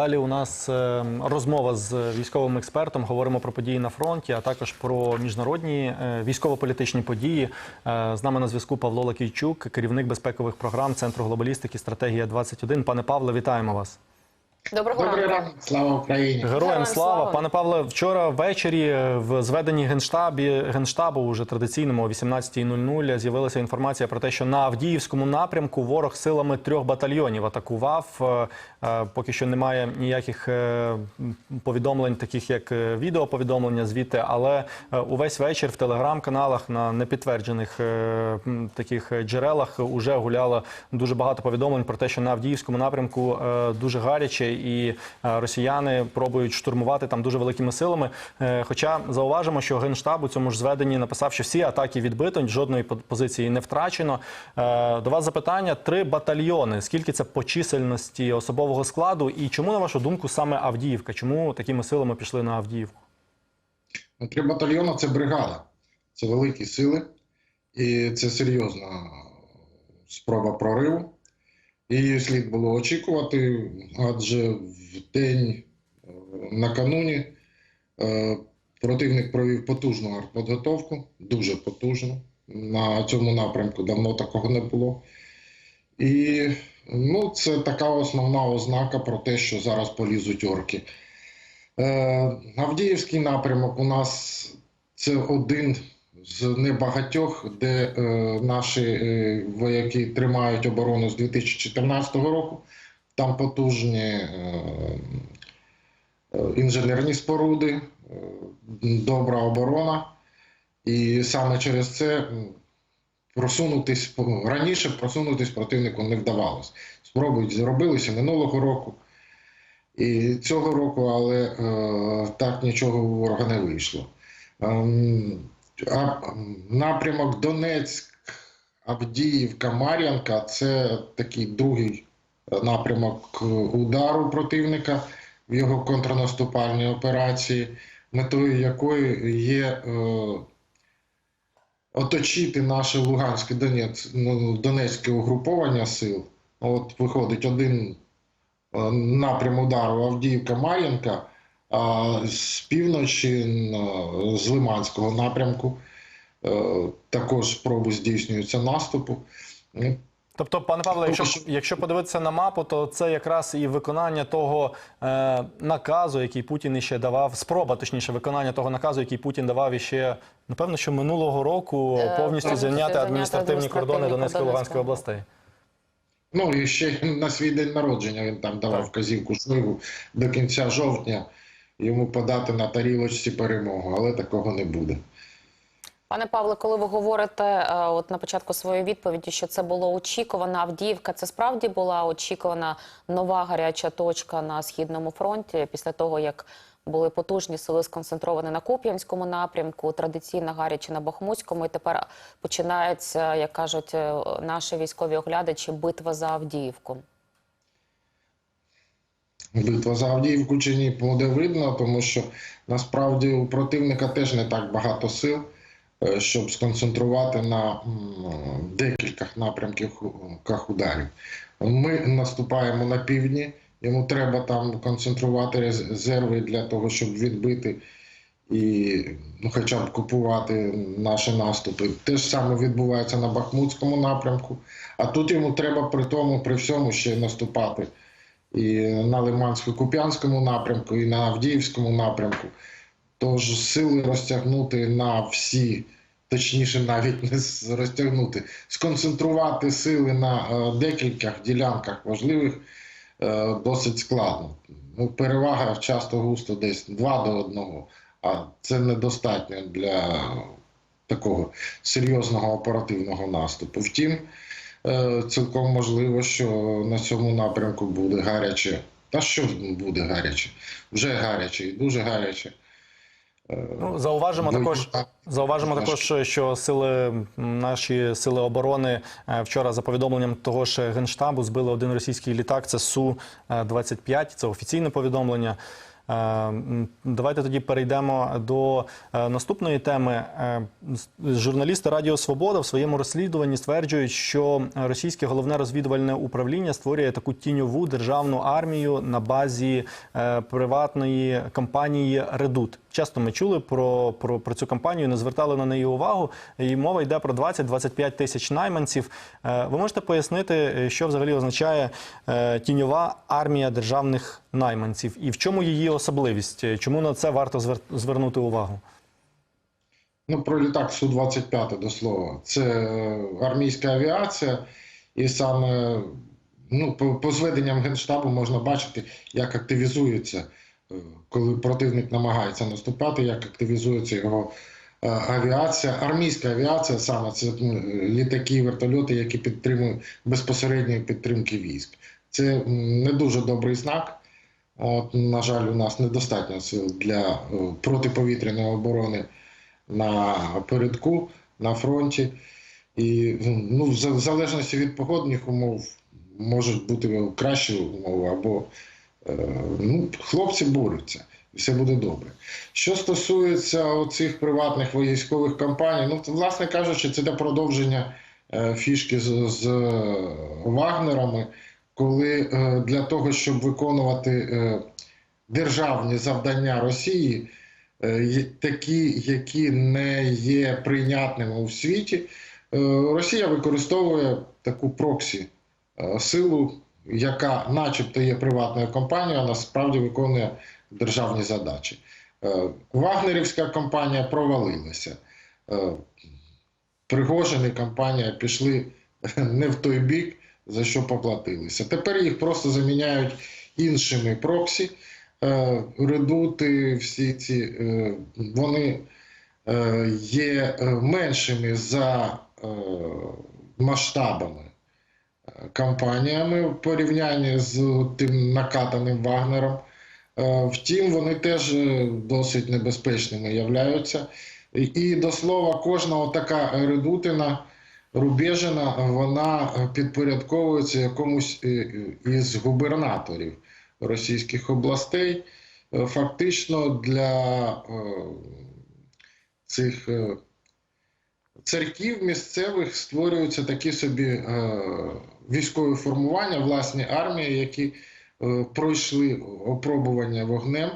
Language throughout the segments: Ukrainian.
Далі у нас е, розмова з військовим експертом. Говоримо про події на фронті, а також про міжнародні е, військово-політичні події. Е, З нами на зв'язку Павло Лакійчук, керівник безпекових програм Центру глобалістики Стратегія 21 Пане Павле, вітаємо вас. Доброго ранку. слава Україні. Героям слава. Пане Павле, вчора ввечері е, в зведенні генштабі генштабу, уже традиційному о 18.00, з'явилася інформація про те, що на Авдіївському напрямку ворог силами трьох батальйонів атакував. Поки що немає ніяких е, повідомлень, таких як е, відеоповідомлення звідти, але е, увесь вечір в телеграм-каналах на непідтверджених таких джерелах уже гуляло дуже багато повідомлень про те, що на Авдіївському напрямку дуже гаряче і росіяни пробують штурмувати там дуже великими силами. Хоча зауважимо, що генштаб у цьому ж зведенні написав, що всі атаки відбито, жодної позиції не втрачено. До вас запитання: три батальйони. Скільки це по чисельності особового складу? І чому, на вашу думку, саме Авдіївка? Чому такими силами пішли на Авдіївку? Ну, Три батальйони це бригада. Це великі сили, і це серйозна спроба прориву. Її слід було очікувати, адже в день е, накануні е, противник провів потужну артподготовку, дуже потужну. На цьому напрямку давно такого не було. І ну, це така основна ознака про те, що зараз полізуть орки. Е, Авдіївський напрямок у нас це один з небагатьох, де е, наші е, вояки тримають оборону з 2014 року. Там потужні е, е, інженерні споруди, е, добра оборона. І саме через це просунутись раніше просунутись противнику не вдавалося. Спроби зробилися минулого року. І цього року, але е, так нічого у ворога не вийшло. Ем, а, напрямок Донецьк, Авдіївка, Мар'янка це такий другий е, напрямок е, удару противника в його контрнаступальній операції, метою якої є е, оточити наше Луганське ну, Донецьке угруповання сил. От виходить один е, напрям удару Авдіївка-Мар'їнка, а з півночі з Лиманського напрямку е, також спроби здійснюються наступу. Тобто, пане Павло, якщо, якщо подивитися на мапу, то це якраз і виконання того е, наказу, який Путін іще давав, спроба, точніше, виконання того наказу, який Путін давав іще, напевно, що минулого року Е, повністю повністю зайняти адміністративні кордони Донецької і Луганської Луганської. областей. Ну і ще на свій день народження він там давав вказівку Шойгу до кінця жовтня йому подати на тарілочці перемогу, але такого не буде. Пане Павле, коли ви говорите е, от на початку своєї відповіді, що це було очікувана Авдіївка, це справді була очікувана нова гаряча точка на східному фронті після того, як були потужні сили сконцентровані на Куп'янському напрямку, традиційно гаряче на Бахмутському, і тепер починається, як кажуть е, наші військові оглядачі, битва за Авдіївку. Битва за Авдіївку чи ні буде видно, тому що насправді у противника теж не так багато сил, щоб сконцентрувати на м, декількох напрямках ударів. Ми наступаємо на півдні, йому треба там концентрувати резерви для того, щоб відбити і ну, хоча б купувати наші наступи. Те ж саме відбувається на Бахмутському напрямку, а тут йому треба при тому, при всьому ще наступати і на Лимансько-Куп'янському напрямку, і на Авдіївському напрямку. Тож сили розтягнути на всі, точніше, навіть не розтягнути, сконцентрувати сили на е, декількох ділянках важливих е, досить складно. Ну, перевага часто густо десь 2 до 1, а це недостатньо для такого серйозного оперативного наступу. Втім, Е, цілком можливо, що на цьому напрямку буде гаряче. Та що буде гаряче? Вже гаряче і дуже гаряче. Ну, зауважимо ну, також, зауважимо також, що сили наші сили оборони е, вчора, за повідомленням того ж генштабу, збили один російський літак. Це су 25 Це офіційне повідомлення. Е, Давайте тоді перейдемо до е, наступної теми. Журналісти Радіо Свобода в своєму розслідуванні стверджують, що російське головне розвідувальне управління створює таку тіньову державну армію на базі приватної компанії Редут. Часто ми чули про, про, про цю компанію, не звертали на неї увагу. І мова йде про 20-25 тисяч найманців. Е, Ви можете пояснити, е, що взагалі означає е, тіньова армія державних найманців і в чому її особливість? Чому на це варто звер- звернути увагу? Ну, про літак Су-25 до слова. Це армійська авіація, і саме ну, по, по зведенням Генштабу можна бачити, як активізується, е, коли противник намагається наступати, як активізується його е, авіація. Армійська авіація саме це м, літаки, вертольоти, які підтримують безпосередньої підтримки військ. Це не дуже добрий знак. От, на жаль, у нас недостатньо сил для е, протиповітряної оборони на передку, на фронті. І ну, в залежності від погодних умов можуть бути кращі умови, або е, ну, хлопці борються, і все буде добре. Що стосується оцих приватних військових компаній, ну, власне кажучи, це те продовження е, фішки з, з е, Вагнерами, коли е, для того, щоб виконувати е, державні завдання Росії, е, такі, які не є прийнятними у світі, е, Росія використовує таку проксі е, силу, яка, начебто, є приватною компанією, а насправді виконує державні задачі. Е, Вагнерівська компанія провалилася. Е, Пригожин і компанія пішли не в той бік, за що поплатилися. Тепер їх просто заміняють іншими проксі. Е, Редути, всі ці вони є меншими за масштабами компаніями в порівнянні з тим накатаним Вагнером. Е, Втім, вони теж е, досить небезпечними являються. І- до слова, кожна така редутина, рубежина, вона підпорядковується якомусь е, із губернаторів російських областей. Фактично для цих церків місцевих створюються такі собі військові формування, власні армії, які е, пройшли опробування вогнем.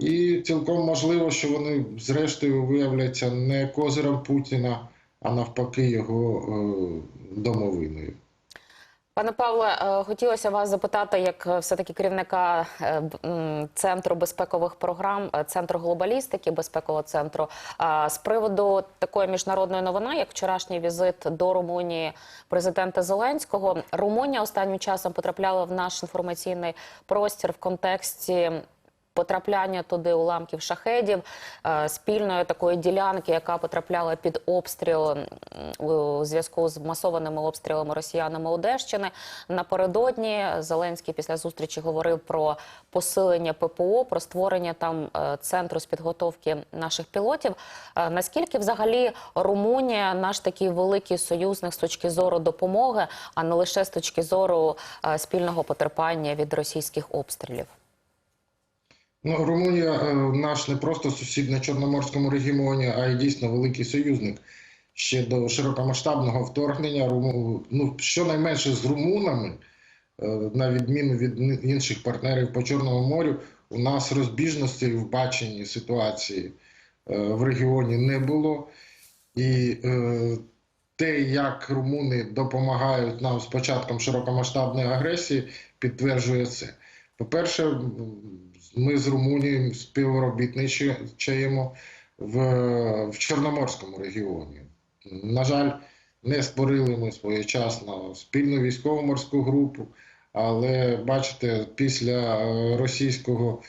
І цілком можливо, що вони зрештою виявляться не козиром Путіна, а навпаки, його е, домовиною. Пане Павле, е, хотілося вас запитати, як е, все-таки керівника е, центру безпекових програм, центру глобалістики, безпекового центру, з приводу такої міжнародної новини, як вчорашній візит до Румунії президента Зеленського. Румунія останнім часом потрапляла в наш інформаційний простір в контексті. Потрапляння туди уламків шахедів, е, спільної такої ділянки, яка потрапляла під обстріл у зв'язку з масованими обстрілами росіянами Одещини. Напередодні Зеленський після зустрічі говорив про посилення ППО, про створення там е, центру з підготовки наших пілотів. Е, Наскільки взагалі Румунія наш такий великий союзник з точки зору допомоги, а не лише з точки зору спільного потерпання від російських обстрілів? Ну, Румунія е, наш не просто сусід на Чорноморському регіоні, а й дійсно великий союзник. Ще до широкомасштабного вторгнення, ну, щонайменше з румунами, е, на відміну від інших партнерів по Чорному морю, у нас розбіжностей в баченні ситуації е, в регіоні не було. І те, як румуни допомагають нам з початком широкомасштабної агресії, підтверджує це. По-перше, ми з Румунією співробітничаємо в, в Чорноморському регіоні. На жаль, не створили ми своєчасно спільну військово-морську групу, але бачите, після е, російського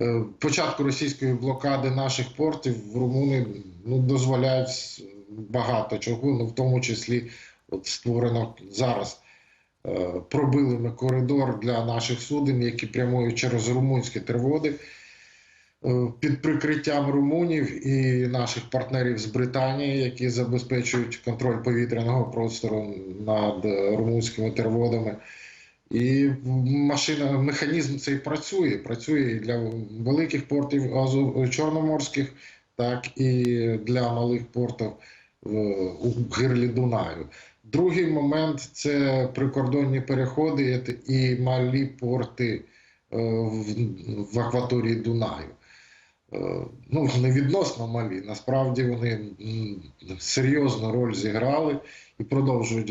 е, початку російської блокади наших портів в Румуни ну, дозволяють багато чого, ну в тому числі от створено зараз. Е, Пробили ми коридор для наших суден, які прямують через румунські терводи е, під прикриттям румунів і наших партнерів з Британії, які забезпечують контроль повітряного простору над румунськими терводами. І машина, механізм цей працює. Працює і для великих портів чорноморських, так і для малих портів у гирлі Дунаю. Другий момент це прикордонні переходи і малі порти е, в, акваторії Дунаю. Е, Ну, не відносно малі. Насправді вони серйозну роль зіграли і продовжують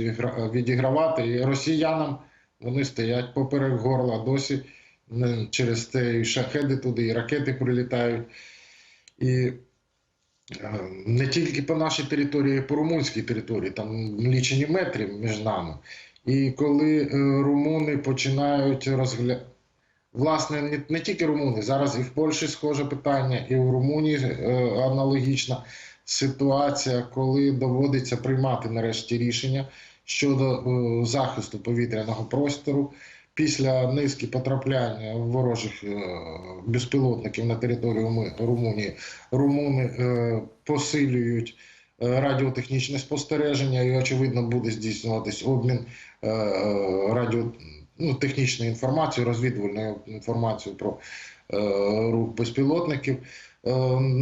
відігравати. І росіянам вони стоять поперек горла досі. Через те і шахеди туди, і ракети прилітають. І не тільки по нашій території, а по румунській території, там лічені метри між нами. І коли е, румуни починають розглядати. Власне, не, не тільки румуни, зараз і в Польщі схоже питання, і в Румунії е, аналогічна ситуація, коли доводиться приймати нарешті рішення щодо е, захисту повітряного простору після низки потрапляння ворожих е, безпілотників на територію Румунії. Румуни е, посилюють е, радіотехнічне спостереження, і очевидно буде здійснюватись обмін е, е, радіо ну, інформацією, розвідувальною інформацією про рух безпілотників.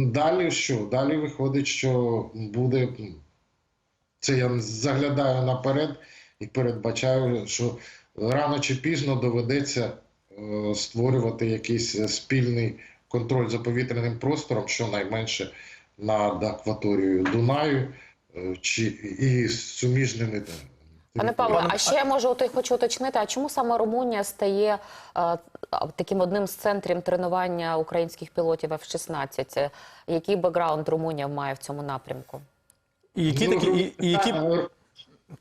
Далі що? Далі виходить, що буде. Це я заглядаю наперед і передбачаю, що рано чи пізно доведеться е, створювати якийсь е, спільний контроль за повітряним простором, щонайменше над акваторією Дунаю е, чи і з суміжними. Пане Павло, а ще я можу хочу уточнити, а чому саме Румунія стає е, а, таким одним з центрів тренування українських пілотів F-16? Е, Який бекграунд Румунія має в цьому напрямку? І які Ну, такі, і, і які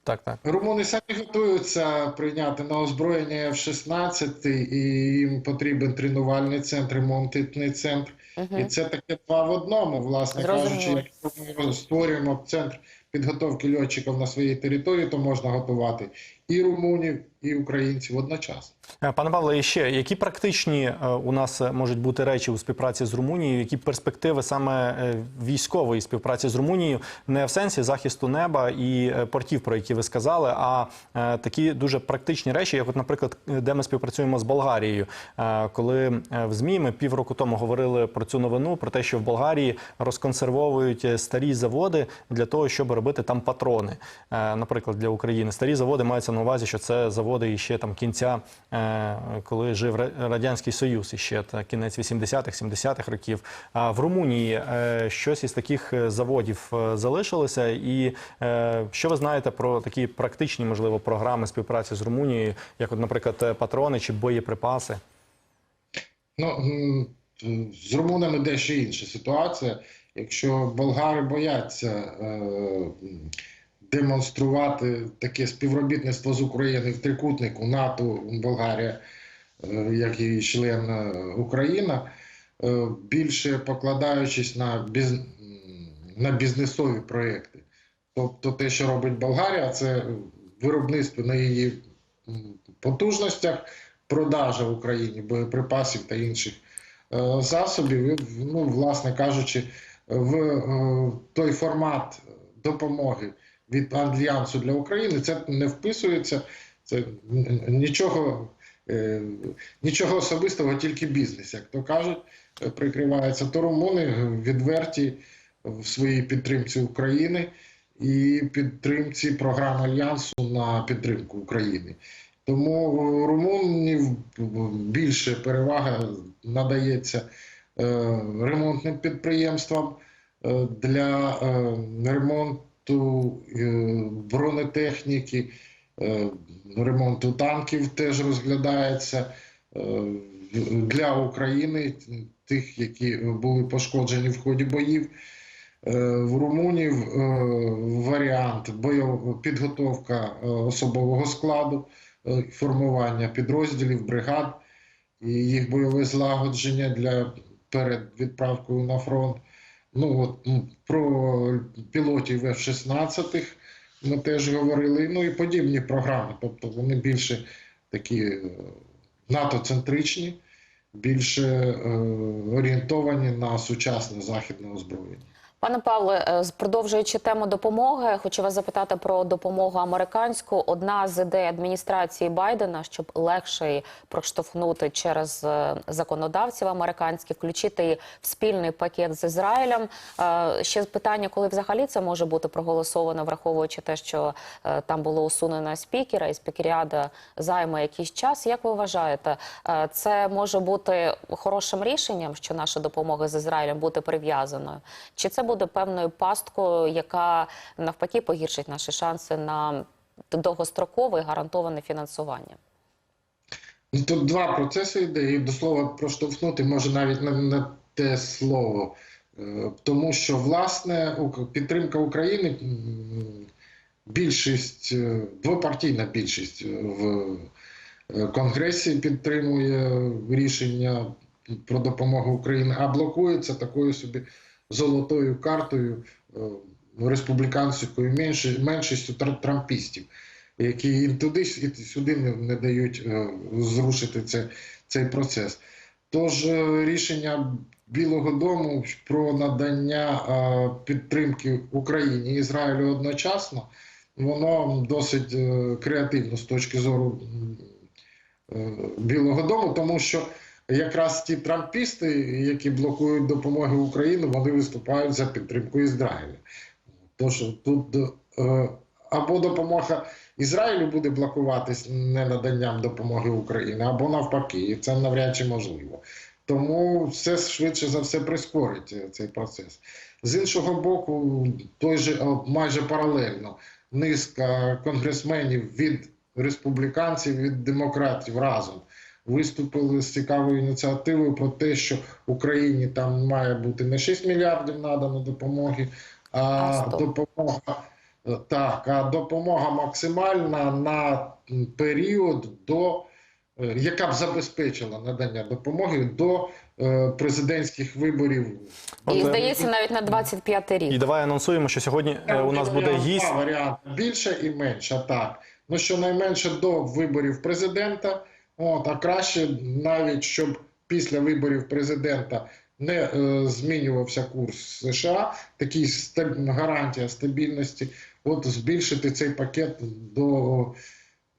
так, так. Румуни самі готуються прийняти на озброєння F-16, і їм потрібен тренувальний центр, ремонтний центр. І це таке два в одному, власне Зрозуміло. кажучи, якщо ми створюємо центр підготовки льотчиків на своїй території, то можна готувати і румунів, і українців одночасно. Е, Пане Павле, і ще які практичні е, у нас е, можуть бути речі у співпраці з Румунією? Які перспективи саме військової співпраці з Румунією, не в сенсі захисту неба і портів, про які ви сказали, а такі дуже практичні речі, як, от, наприклад, де ми співпрацюємо з Болгарією, коли в змі ми півроку тому говорили про цю новину, про те, що в Болгарії розконсервовують старі заводи для того, щоб робити там патрони, наприклад, для України. Старі заводи мається на увазі, що це заводи іще там кінця, е, коли жив радянський Союз, іще та кінець 80-х, 70-х років. А в Румунії е, щось із таких е, заводів залишилося. І що ви знаєте про такі практичні, можливо, програми співпраці з Румунією, як, от, наприклад, патрони чи боєприпаси? Ну, з румунами дещо інша ситуація. Якщо болгари бояться демонструвати таке співробітництво з Україною в трикутнику НАТО, Болгарія, е, як і член е, Україна, е, більше покладаючись на, біз, на бізнесові проекти. Тобто те, що робить Болгарія, це виробництво на її потужностях, продажа в Україні боєприпасів та інших засобів, ну, власне кажучи, в той формат допомоги від Альянсу для України це не вписується. Це нічого, е, нічого особистого, тільки бізнес, як то кажуть, прикривається. То румуни відверті в своїй підтримці України і підтримці програми Альянсу на підтримку України. Тому румунів більше перевага надається е, ремонтним підприємствам е, для е, ремонту е, бронетехніки, е, ремонту танків теж розглядається е, для України, тих, які були пошкоджені в ході боїв. В Румунів е, варіант підготовка особового складу, формування підрозділів, бригад і їх бойове злагодження для перед відправкою на фронт. Ну от про пілотів F-16 ми теж говорили. Ну і подібні програми. Тобто вони більше такі е, НАТО-центричні, більше е, орієнтовані на сучасне західне озброєння. Пане Павле, е, продовжуючи тему допомоги, хочу вас запитати про допомогу американську. Одна з ідей адміністрації Байдена, щоб легше проштовхнути через е, законодавців американських, включити в спільний пакет з Ізраїлем. Е, Ще питання, коли взагалі це може бути проголосовано, враховуючи те, що там було усунено спікера, і спікеріада займе якийсь час. Як ви вважаєте, це може бути хорошим рішенням, що наша допомога з Ізраїлем буде прив'язаною? Чи це буде певною пасткою, яка навпаки погіршить наші шанси на довгострокове гарантоване фінансування? Ну, Тут два процеси йде, і до слова проштовхнути може навіть не, не те слово. Е, Тому що, власне, підтримка України, більшість, е, двопартійна більшість в е, Конгресі підтримує рішення про допомогу Україні, а блокується такою собі золотою картою е, республіканською меншістю трампістів які і туди, і сюди не, дають е, зрушити це, цей процес. Тож е, рішення Білого Дому про надання підтримки Україні і Ізраїлю одночасно, воно досить креативно з точки зору Білого Дому, тому що якраз ті трампісти, які блокують допомогу Україні, вони виступають за підтримку Ізраїля. Тож тут е, або допомога Ізраїлю буде блокуватись ненаданням допомоги Україні, або навпаки, і це навряд чи можливо. Тому все швидше за все прискорить е, цей процес. З іншого боку, той же майже паралельно низка конгресменів від республіканців, від демократів разом виступили з цікавою ініціативою про те, що Україні там має бути не 6 мільярдів надано допомоги, а А 100. допомога. Е, Так, а допомога максимальна на період до е, яка б забезпечила надання допомоги до е, президентських виборів. І е, здається, навіть на 25-й рік. І давай анонсуємо, що сьогодні е, у нас буде Варіант гість. два варіанти більше і менше. Так ну щонайменше до виборів президента. От а краще навіть щоб після виборів президента не е, змінювався курс США, такий стаб- гарантія стабільності. От збільшити цей пакет до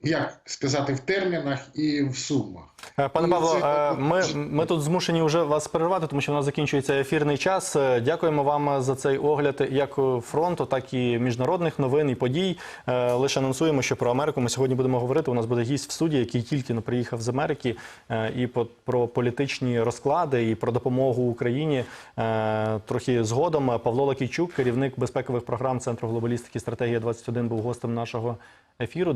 як сказати в термінах і в сумах. Е, Пане Ну, Павло, е, ми, ми тут змушені вже вас перервати, тому що в нас закінчується ефірний час. Е, Дякуємо вам за цей огляд як фронту, так і міжнародних новин і подій. Лише анонсуємо, що про Америку ми сьогодні будемо говорити. У нас буде гість в студії, який тільки но приїхав з Америки, і про політичні розклади, і про допомогу Україні. Трохи згодом Павло Лакійчук, керівник безпекових програм Центру глобалістики стратегія 21 був гостем нашого ефіру.